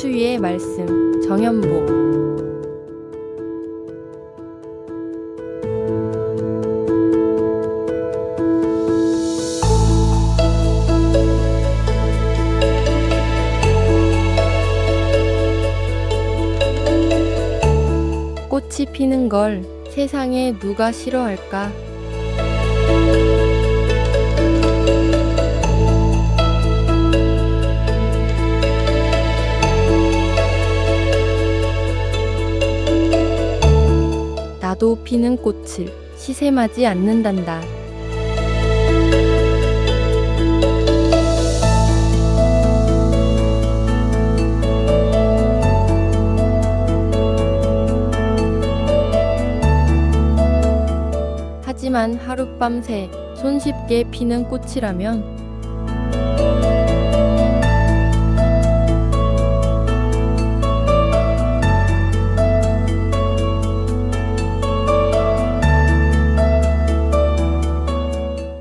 추위의 말씀 정연보 꽃이 피는 걸 세상에 누가 싫어할까? 나도 피는 꽃을 시샘하지 않는단다. 하지만 하룻밤새 손쉽게 피는 꽃이라면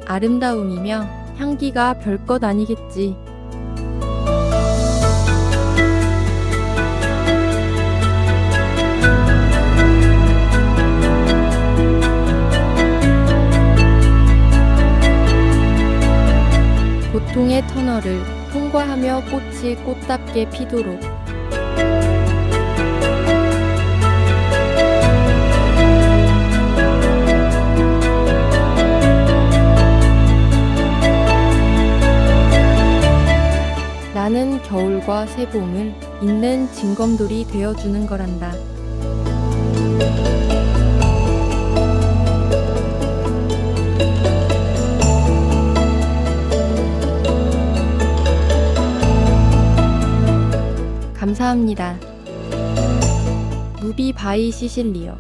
아름다움이며 향기가 별것 아니겠지. 고통의 터널을 통과하며 꽃이 꽃답게 피도록 겨울과 새봄을 있는 징검돌이 되어주는 거란다. 감사합니다. 무비 바이 시실리어